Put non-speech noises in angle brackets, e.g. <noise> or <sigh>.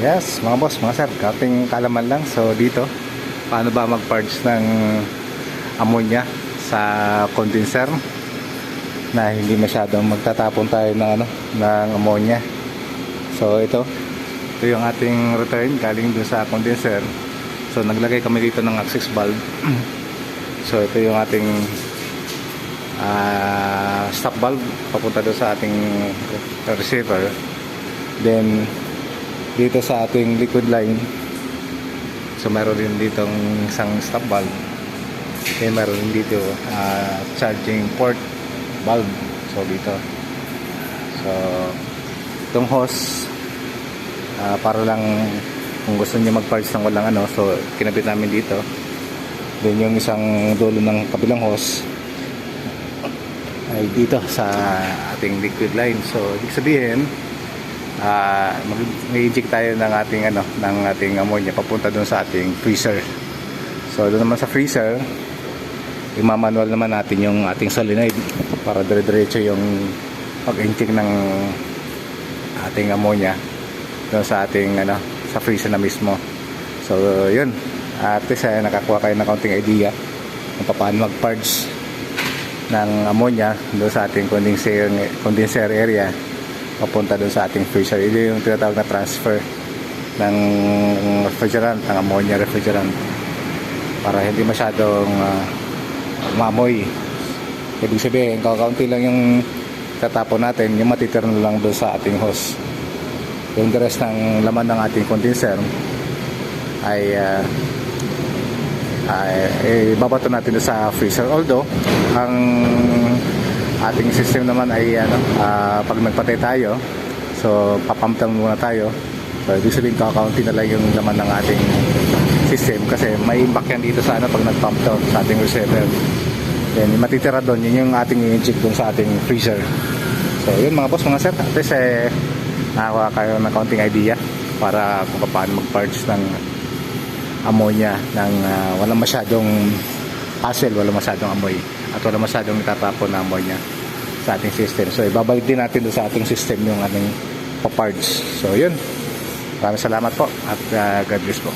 Yes, mga boss, mga sir, kating kalaman lang. So dito, paano ba mag-purge ng ammonia sa condenser na hindi masyadong magtatapon tayo ng ano, ng ammonia. So ito, ito yung ating return galing dun sa condenser. So naglagay kami dito ng access valve. <clears throat> so ito yung ating ah, stop valve papunta doon sa ating receiver. Then dito sa ating liquid line. So meron din ditong isang stop valve. Then meron din dito ah, charging port valve. So dito. So itong hose ah, para lang kung gusto niyo mag-parts ng walang ano so kinabit namin dito. Then yung isang dulo ng kabilang hose ay dito sa ating liquid line. So ibig sabihin ah mag-inject tayo ng ating ano ng ating ammonia papunta doon sa ating freezer. So doon naman sa freezer, imamanual naman natin yung ating solenoid para dire-diretso yung pag-inject ng ating ammonia doon sa ating ano sa freezer na mismo. So yun, at least ay nakakuha kayo ng kaunting idea kung paano mag-purge ng ammonia doon sa ating condenser, condenser area papunta doon sa ating freezer. Ito yung tinatawag na transfer ng refrigerant, ng ammonia refrigerant para hindi masyadong uh, mamoy. Ibig sabihin, kakaunti lang yung tatapon natin, yung matitira na lang doon sa ating hose. Yung rest ng laman ng ating condenser ay uh, ay, eh, babato natin sa freezer. Although, ang ating system naman ay ano, ah, pag nagpatay tayo, so papump lang muna tayo. So ibig sabihin kakaunti na lang yung laman ng ating system kasi may impact yan dito sa ano pag nagpump to sa ating receiver. Then matitira doon, yun yung ating i-inject doon sa ating freezer. So yun mga boss, mga sir, at least eh, nakakuha kayo ng kaunting idea para kung paano mag-purge ng ammonia ng ah, walang masyadong hassle, walang masyadong amoy at walang masyadong itatapon na ammonia sa ating system. So ibabalik din natin sa ating system yung ating pa-parts. So yun. Maraming salamat po at ah, God bless po.